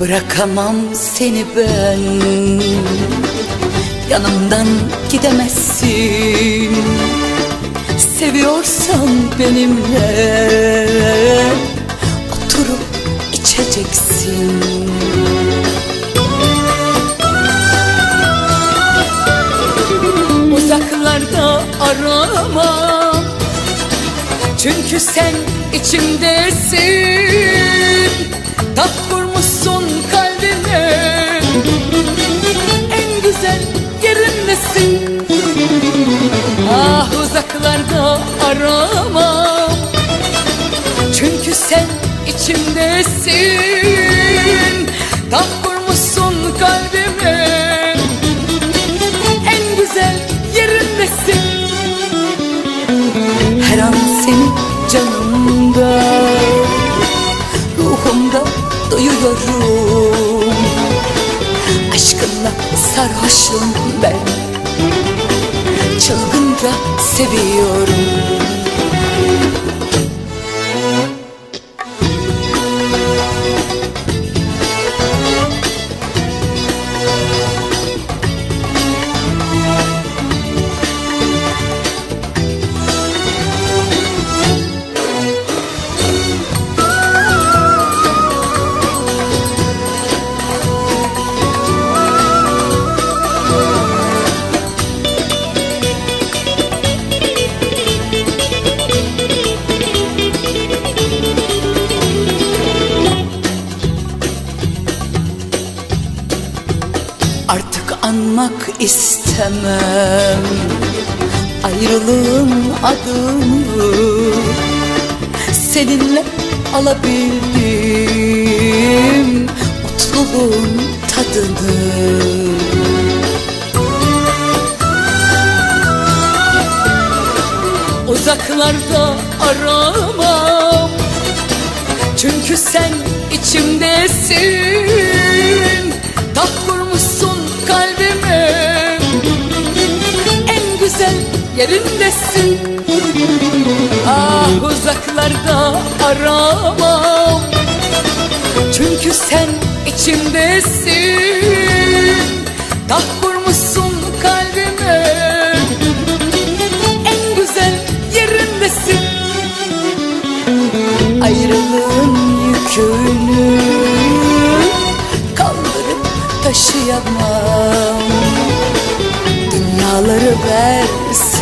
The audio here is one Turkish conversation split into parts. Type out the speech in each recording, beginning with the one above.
Bırakamam seni ben Yanımdan gidemezsin. Seviyorsan benimle. Oturup içeceksin. Uzaklarda aramam. Çünkü sen içimdesin. Tat vurmuşsun güzel yerimdesin Ah uzaklarda aramam Çünkü sen içimdesin. Tat vurmuşsun kalbime. En güzel yerimdesin Her an seni canımda Ruhumda duyuyorum Aşkınla sarhoşum ben. Çılgınca seviyorum Artık anmak istemem. Ayrılığın adını Seninle alabildim. Mutluluğun tadını. Uzaklarda aramam. Çünkü sen içimdesin yerindesin Ah uzaklarda aramam. Çünkü sen içimdesin. Taht kurmuşsun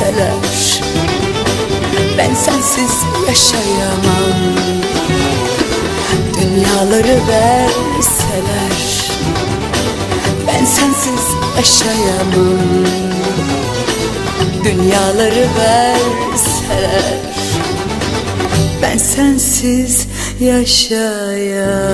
verseler Ben sensiz yaşayamam. Dünyaları verseler. Ben sensiz yaşayamam. Dünyaları verseler. Ben sensiz yaşayamam